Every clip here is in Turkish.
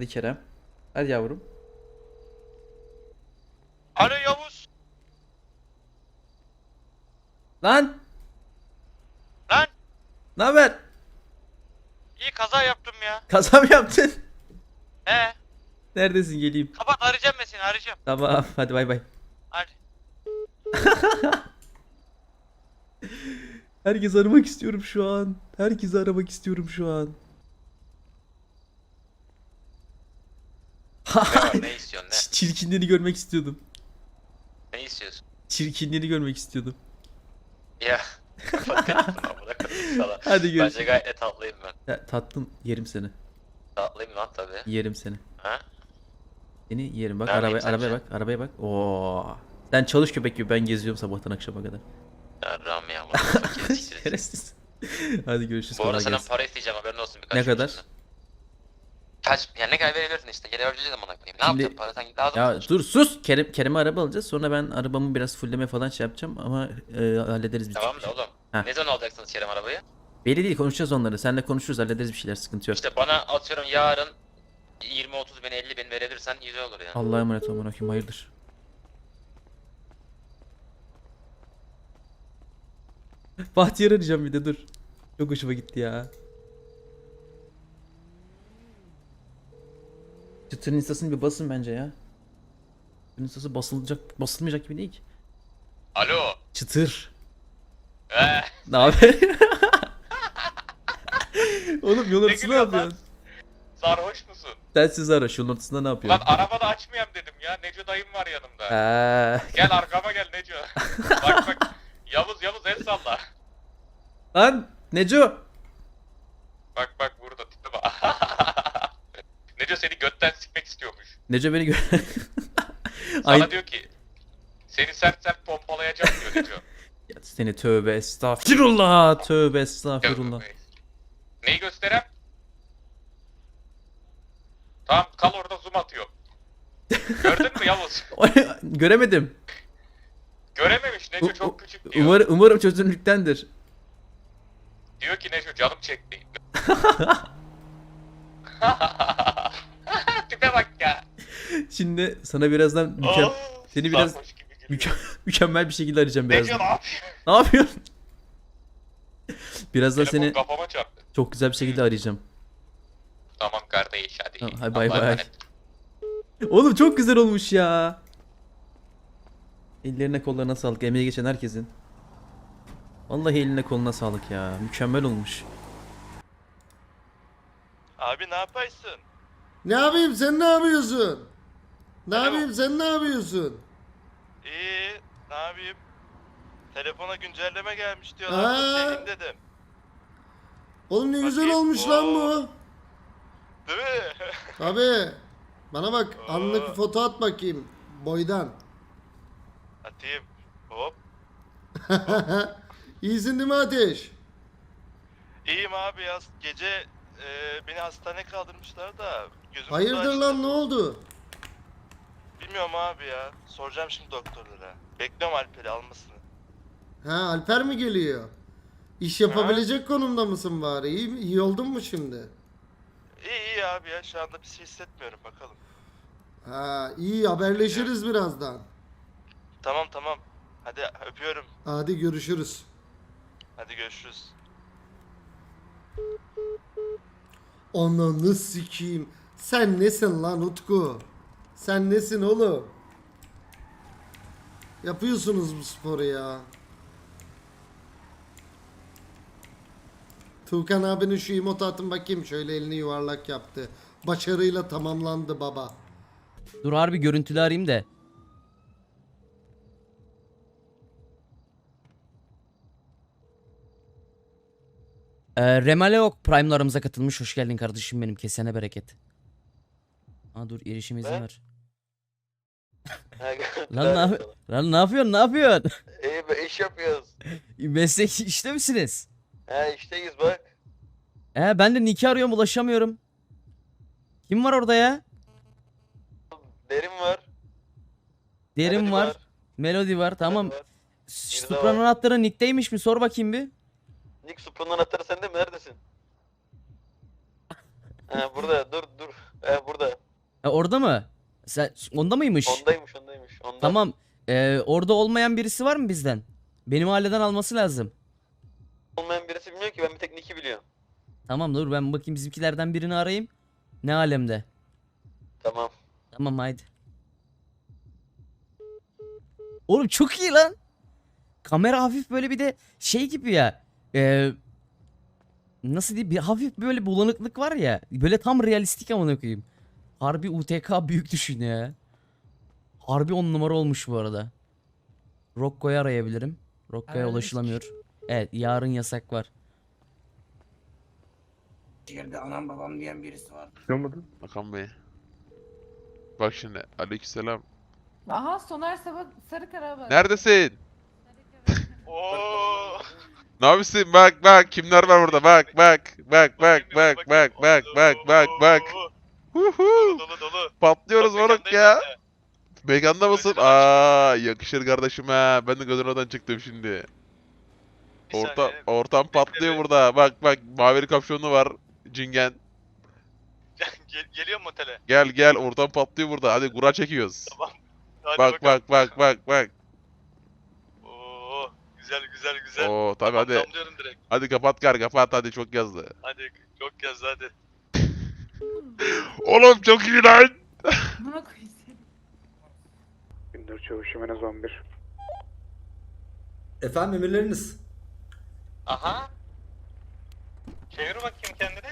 Hadi Kerem. Hadi yavrum. Alo Yavuz. Lan! Lan Ne haber? iyi kaza yaptım ya. Kaza mı yaptın? He. Neredesin geleyim. Kapat arayacağım ben seni arayacağım. Tamam hadi bay bay. Hadi. Herkes aramak istiyorum şu an. Herkesi aramak istiyorum şu an. Ne var ne istiyorsun Ç- Çirkinliğini görmek istiyordum. ne? Ne istiyorsun? Çirkinliğini görmek istiyordum. Ya. Kapat telefonu amına koyayım sana. Hadi Bence görüşürüz. gayet de tatlıyım ben. Ya, tatlım yerim seni. Tatlıyım lan tabii. Yerim seni. Ha? Seni yerim bak Neredeyim arabaya, arabaya sence? bak arabaya bak. Oo. Sen çalış köpek gibi ben geziyorum sabahtan akşama kadar. Yarram ya. amına koyayım, siktir et. Şerefsiz. Hadi görüşürüz. Bu arada senden gelsin. para isteyeceğim haberin olsun birkaç Ne gün kadar? içinde. Kaç? Yani ne kadar verebilirsin işte. Geri ödeyeceğiz amına koyayım. Ne Şimdi- yapacaksın para sanki lazım Ya olur. dur sus. Kerem Kerem'e araba alacağız. Sonra ben arabamı biraz fulleme falan şey yapacağım ama e, hallederiz biz. Tamam da oğlum. Ha. Ne zaman alacaksınız Kerem arabayı? Belli değil konuşacağız onları. Seninle konuşuruz hallederiz bir şeyler sıkıntı yok. İşte bana atıyorum yarın 20-30 bin 50 bin verebilirsen güzel olur ya. Allah'a emanet olun bakayım hayırdır. Bahtiyar arayacağım bir de dur. Çok hoşuma gitti ya. Çıtırın instasını bir basın bence ya. Çıtırın instası basılacak, basılmayacak gibi değil ki. Alo. Çıtır. Eh. Ne haber? Oğlum yol ortasında ne gülüyorsun lan? yapıyorsun? Sarhoş musun? Telsiz ara şu yolun ortasında ne Lan yapıyorsun? arabada açmayayım dedim ya. Neco dayım var yanımda. Eee. Gel arkama gel Neco. bak bak. Yavuz Yavuz el salla. Lan Neco. Bak bak burada tipe bak. Neco seni götten istiyormuş. Neco beni gör. Sana Ay diyor ki seni sert sert pompalayacağım diyor Neco. Ya seni tövbe estağfirullah. Tövbe estağfirullah. Neyi gösterem? Tamam kal orada zoom atıyorum. Gördün mü Yavuz? Göremedim. Görememiş Neco çok küçük diyor. Umarım, umarım çözünürlüktendir. Diyor ki Neco canım çekti. Şimdi sana birazdan mükem- Aa, seni biraz müke- mükemmel bir şekilde arayacağım Neco birazdan. ne yapıyor? Ne yapıyorsun? Birazdan Telefon seni kafama çarptı. çok güzel bir şekilde arayacağım. Tamam kardeş hadi. Tamam, hadi bay Allah'a bay. emanet. Oğlum çok güzel olmuş ya. Ellerine kollarına sağlık. Emeği geçen herkesin. Vallahi eline koluna sağlık ya. Mükemmel olmuş. Abi ne yaparsın? Ne yapayım sen ne yapıyorsun? Ne Alo. yapayım sen ne yapıyorsun? İyi ne yapayım? Telefona güncelleme gelmiş diyor. Aa. Dedim. Oğlum ne güzel Bakayım. olmuş lan Oo. bu. Değil mi? Abi bana bak Oo. anlık foto at bakayım boydan. Atayım. Hop. İyisin değil mi Ateş? İyiyim abi ya. Gece e, beni hastaneye kaldırmışlar da. Gözüm Hayırdır lan ne oldu? Bilmiyorum abi ya. Soracağım şimdi doktorlara. Bekliyorum Alper'i almasını. Ha Alper mi geliyor? İş yapabilecek konumda mısın bari? İyi, iyi oldun mu şimdi? İyi iyi abi ya. Şu anda bir şey hissetmiyorum. Bakalım. Ha iyi haberleşiriz birazdan. Tamam tamam. Hadi öpüyorum. Hadi görüşürüz. Hadi görüşürüz. Ananı sikeyim. Sen nesin lan Utku? Sen nesin oğlum? Yapıyorsunuz bu sporu ya. Tuğkan abinin şu emote atın bakayım. Şöyle elini yuvarlak yaptı. Başarıyla tamamlandı baba. Dur harbi görüntülü arayayım da. Ee, Remaleok Prime'larımıza katılmış. Hoş geldin kardeşim benim. Kesene bereket. Aa dur erişim izin Ne? ver. Lan ne, yap- Lan ne yapıyorsun? Ne yapıyorsun? İyi be iş yapıyoruz. Meslek işte misiniz? He işteyiz bak. Ee, ben de Nick'i arıyorum ulaşamıyorum. Kim var orada ya? Derin var. Derin Melody var. Melody var. Tamam. Var. Supra'nın var. anahtarı Nick'teymiş mi? Sor bakayım bir. Nick Supra'nın anahtarı sende mi? Neredesin? ha burada dur dur. Ee, burada. E, orada mı? Sen onda mıymış? Ondaymış ondaymış. Onda. Tamam. E, orada olmayan birisi var mı bizden? Benim mahalleden alması lazım. Olmayan birisi bilmiyor ki ben bir tek Nick'i biliyorum. Tamam dur ben bakayım bizimkilerden birini arayayım. Ne alemde? Tamam. Tamam haydi. Oğlum çok iyi lan. Kamera hafif böyle bir de şey gibi ya. eee, nasıl diyeyim bir hafif böyle bulanıklık var ya. Böyle tam realistik amına koyayım. Harbi UTK büyük düşün ya. Harbi on numara olmuş bu arada. Rocco'yu arayabilirim. Rocco'ya ulaşılamıyor. Evet yarın yasak var. Şehirde anam babam diyen birisi var. Hakan Bey. Bak şimdi aleykümselam. Aha Soner Sabah Sarı Karabağ. Neredesin? Ne yapıyorsun? Bak bak kimler var burada? Bak bak bak bak bak bak bak bak bak bak. Huhu. Dolu dolu. Patlıyoruz Bak, moruk mekandayım ya. ben de. Mekanda mısın? Gözüne Aa yakışır kardeşim ha. Ben de gözün oradan çıktım şimdi. Bir Orta, saniye. ortam patlıyor burada. Bak bak maveri kapşonlu var. Cingen. Gel, geliyor mu otele? Gel gel ortam patlıyor burada. Hadi kura çekiyoruz. Hadi Bak bakalım. bak bak bak bak. Oo, güzel güzel güzel. Oo tabi hadi. Damlıyorum direkt. Hadi kapat kar kapat hadi çok yazdı. Hadi çok yaz hadi. Oğlum çok iyi lan. Buna koyayım. Gündür çavuşum en az 11. Efendim emirleriniz. Aha. Çevir bakayım kendini.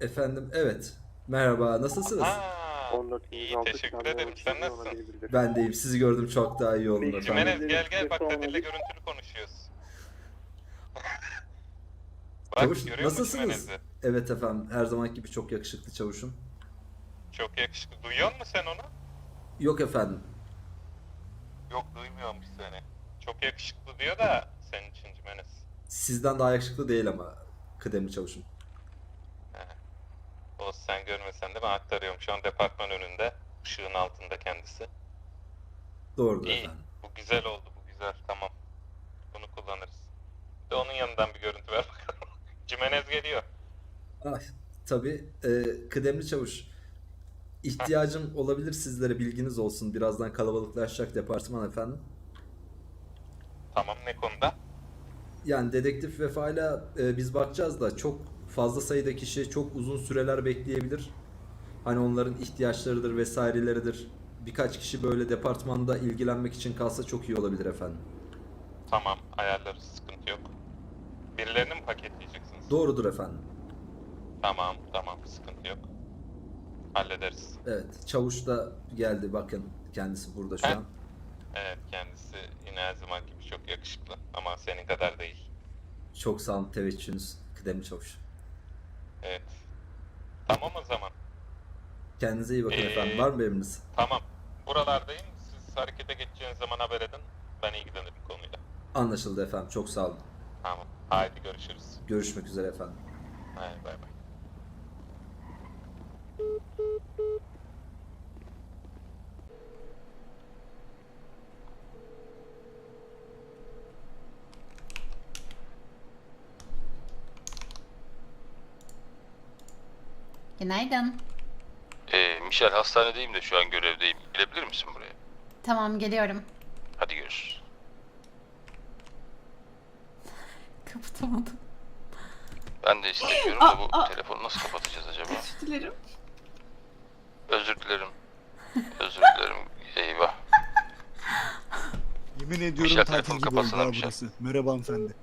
Efendim evet. Merhaba nasılsınız? Aa, 14 iyi teşekkür ederim. Sen nasılsın? Ben deyim sizi gördüm çok daha iyi oldum Jimenez gel gel bak Kadir'le görüntülü konuşuyoruz. bak Çavuş, görüyor musun nasılsınız? Jimenez'i? Evet efendim her zaman gibi çok yakışıklı çavuşum. Çok yakışıklı. Duyuyor musun sen onu? Yok efendim. Yok duymuyormuş seni. Çok yakışıklı diyor da senin için Jimenez. Sizden daha yakışıklı değil ama kıdemli çavuşum. O sen görmesen de ben aktarıyorum. Şu an departman önünde. Işığın altında kendisi. Doğrudur İyi. efendim. Bu güzel oldu. Bu güzel. Tamam. Bunu kullanırız. Bir de onun yanından bir görüntü ver bakalım. Jimenez geliyor. Ay, tabii e, kıdemli çavuş. İhtiyacım olabilir sizlere bilginiz olsun. Birazdan kalabalıklaşacak departman efendim. Tamam ne konuda? Yani dedektif vefayla e, biz bakacağız da çok fazla sayıda kişi çok uzun süreler bekleyebilir. Hani onların ihtiyaçlarıdır vesaireleridir. Birkaç kişi böyle departmanda ilgilenmek için kalsa çok iyi olabilir efendim. Tamam ayarlarız. Sıkıntı yok. Birilerini mi paketleyeceksiniz? Doğrudur efendim. Tamam tamam. Sıkıntı yok. Hallederiz. Evet, çavuş da geldi bakın kendisi burada şu He? an. Evet kendisi yine her zaman gibi çok yakışıklı. Ama senin kadar değil. Çok sağ olun teveccühünüz kıdemli çavuş. Evet. Tamam o zaman. Kendinize iyi bakın Ee, efendim. Var mı emriniz? Tamam. Buralardayım. Siz harekete geçeceğiniz zaman haber edin. Ben ilgilenirim konuyla. Anlaşıldı efendim. Çok sağ olun. Tamam. Haydi görüşürüz. Görüşmek üzere efendim. Haydi bay bay. Günaydın. Ee, Michel hastanedeyim de şu an görevdeyim. Gelebilir misin buraya? Tamam geliyorum. Hadi görüşürüz. Kapatamadım. Ben de istemiyorum da bu telefonu nasıl kapatacağız acaba? Özür dilerim. Özür dilerim. Özür dilerim. Eyvah. Yemin ediyorum Michel, tatil telefonu gibi oldu kapatsana ha Michel. burası. Merhaba hanımefendi.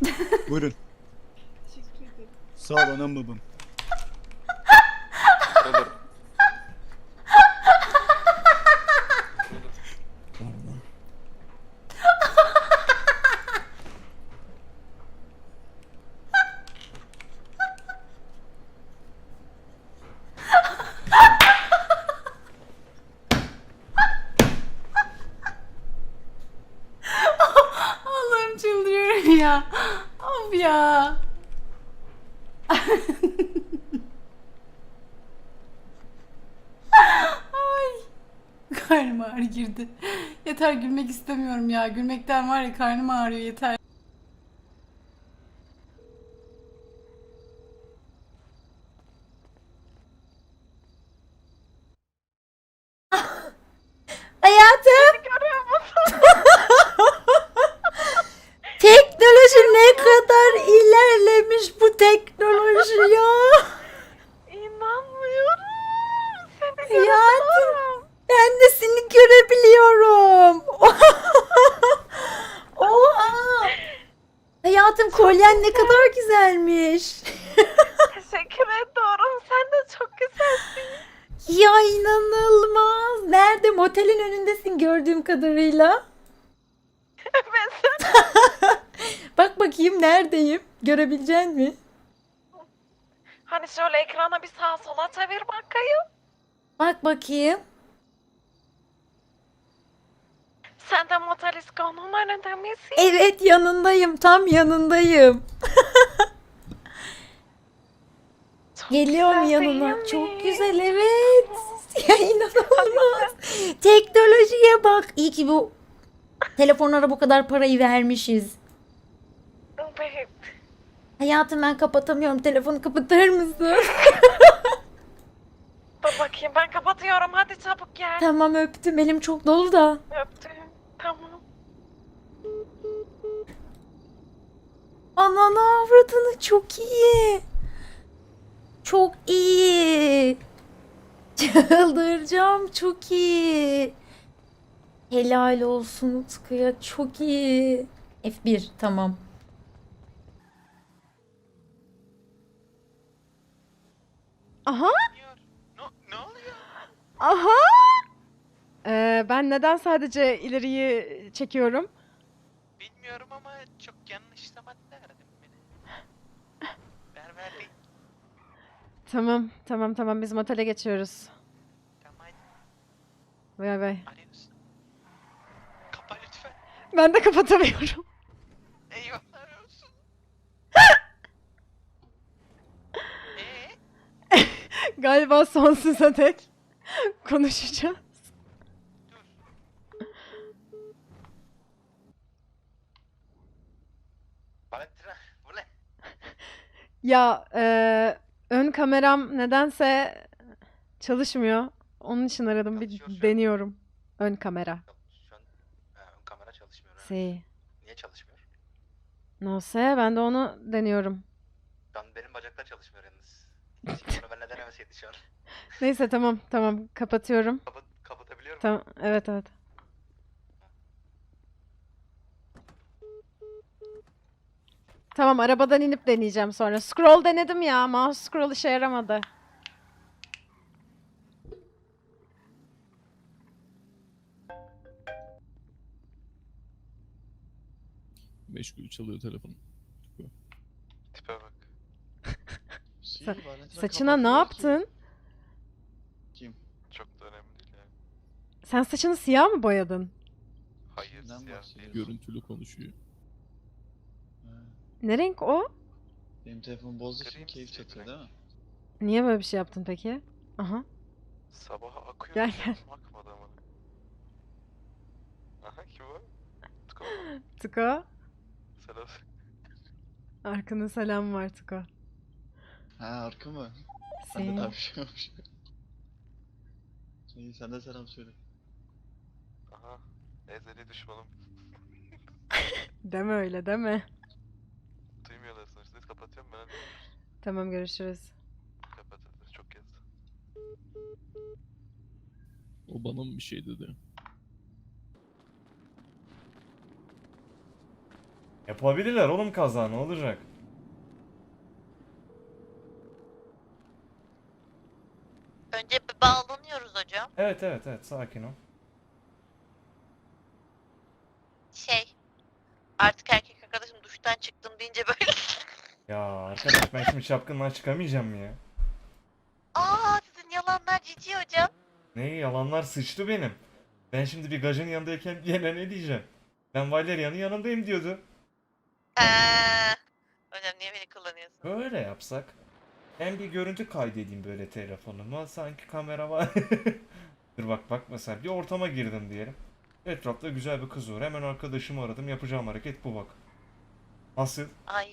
Buyurun. Teşekkür ederim. Sağ ol anam babam. Allah'ım çıldırıyorum ya. Of ya. Ay. Karnım ağrı girdi. Yeter gülmek istemiyorum ya. Gülmekten var ya karnım ağrıyor yeter. bu teknoloji ya. İnanmıyorum. Seni Hayatım ben de seni görebiliyorum. Oha. Hayatım kolyen ne kadar güzelmiş. Teşekkür ediyorum. Sen de çok güzelsin. Ya inanılmaz. Nerede? Motelin önündesin gördüğüm kadarıyla. Ben Bak bakayım neredeyim? Görebilecek mi? Hani şöyle ekrana bir sağa sola çevir bakayım. Bak bakayım. Sen de Motel İsko'nun önünde misin? Evet yanındayım. Tam yanındayım. Geliyorum yanına. Çok güzel evet. Ya inanılmaz. Teknolojiye bak. İyi ki bu telefonlara bu kadar parayı vermişiz. Evet. Hayatım ben kapatamıyorum. Telefonu kapatır mısın? Dur bakayım ben kapatıyorum. Hadi çabuk gel. tamam öptüm. Elim çok dolu da. Öptüm. Tamam. Ananı avradını çok iyi. Çok iyi. Çıldıracağım çok iyi. Helal olsun Utku'ya çok iyi. F1 tamam. Aha. Ne oluyor? Aha. Ee, ben neden sadece ileriyi çekiyorum? Bilmiyorum ama çok yanlış zamanda aradın beni. Berber değil. Tamam, tamam, tamam. Biz motele geçiyoruz. Tamam Bay bay. arıyorsun. Kapa lütfen. Ben de kapatamıyorum. Eyvallah olsun. Eee? Galiba sonsuza dek konuşacağız. Ya e, ön kameram nedense çalışmıyor. Onun için aradım. Bir Çalışıyor şu an. deniyorum. Ön kamera. Şu an ön kamera çalışmıyor. Si. Niye çalışmıyor? No sé, ben de onu deniyorum. Şu an benim bacaklar çalışmıyor yalnız. Bunu ben neden demeseydi şu an. Neyse tamam tamam kapatıyorum. Kapat, kapatabiliyor muyum? Tamam evet evet. Tamam arabadan inip deneyeceğim sonra. Scroll denedim ya. Mouse scroll işe yaramadı. Meşgul çalıyor telefon. Tipe bak. Saçına ne yaptın? Çok da önemli değil yani. Sen saçını siyah mı boyadın? Hayır siyah değil. Görüntülü konuşuyor. Ne renk o? Benim telefon bozdu Gri mi siyah renk? Niye böyle bir şey yaptın peki? Aha. Sabaha akıyor. Gel, Gel. Akmadı ama. Aha kim o? Tuko. Tuko. Selam. Arkana selam var Tuko. Ha arka mı? Senin. tavşanmış. İyi sen de selam söyle. Aha. Ezeli düşmanım. Deme öyle deme. Kapatıyorum ben. Tamam görüşürüz. Kapat hadi. Çok yazdı. O bana mı bir şey dedi? Yapabilirler oğlum kaza ne olacak? Önce bir bağlanıyoruz hocam. Evet evet evet sakin ol. Şey. Artık erkek arkadaşım duştan çıktım deyince böyle. Ya arkadaş ben şimdi şapkından çıkamayacağım mı ya? Aa sizin yalanlar cici hocam. Ne yalanlar sıçtı benim. Ben şimdi bir gajın yanındayken yine ne diyeceğim? Ben Valerian'ın yanındayım diyordu. Eee. Hocam niye beni kullanıyorsun? Böyle yapsak. Ben bir görüntü kaydedeyim böyle telefonuma. Sanki kamera var. Dur bak bak mesela bir ortama girdim diyelim. Etrafta güzel bir kız var. Hemen arkadaşımı aradım. Yapacağım hareket bu bak. Nasıl? Ay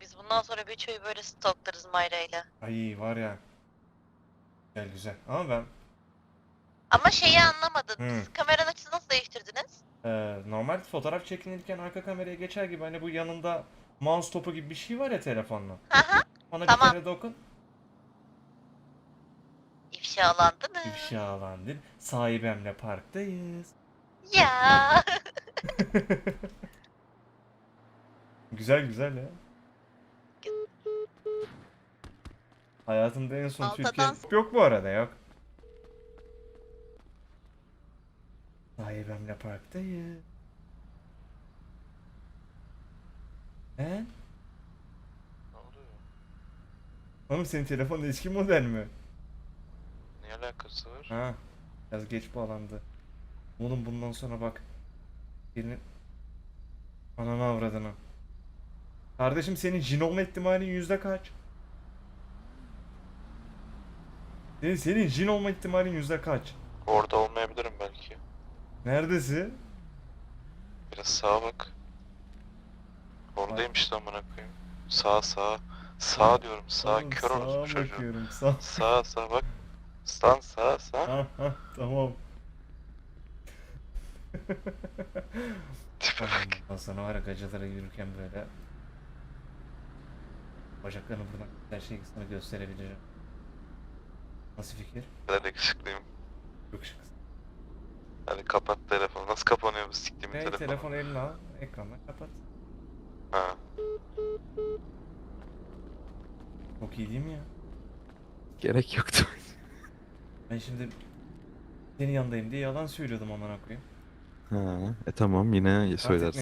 biz bundan sonra Beço'yu böyle stalklarız Mayra'yla. Ay var ya. Güzel güzel. Ama ben Ama şeyi anlamadım. Hı. Siz kameranın açısını nasıl değiştirdiniz? Ee, normal fotoğraf çekinirken arka kameraya geçer gibi hani bu yanında mouse topu gibi bir şey var ya telefonla. Aha, Ona tamam. bir kere dokun. ifşalandınız. İfşalandır. Sahibemle parktayız. Ya. Güzel güzel ya. Hayatımda en son Alta Türkiye... Yok bu arada yok. Sahibemle parktayız. He? Ne oluyor? Oğlum senin telefonun eski model mi? Ne alakası var? Ha. Biraz geç bağlandı. Oğlum bundan sonra bak. Birinin... Ananı avradını. Kardeşim senin jin olma ihtimalin yüzde kaç? Senin, senin jin olma ihtimalin yüzde kaç? Orada olmayabilirim belki. Neredesin? Biraz sağa bak. Oradayım işte amına koyayım. Sağ sağ. Sağ diyorum sağ Oğlum kör sağa orospu çocuğu. bakıyorum sağ. Sağ sağ bak. Stan sağ sağ. Ha ha tamam. Tipe bak. Sonra var ya yürürken böyle bacaklarını buradan her şeyi sana gösterebileceğim. Nasıl fikir? Ben yakışıklıyım. Yok şık. Hadi kapat telefonu. Nasıl kapanıyor bu siktiğimin Hey, telefonu? telefonu eline al, ekrandan kapat. Ha. Çok iyi değil mi ya? Gerek yoktu. Ben şimdi senin yanındayım diye yalan söylüyordum amına koyayım. Ha, e tamam yine söylersin.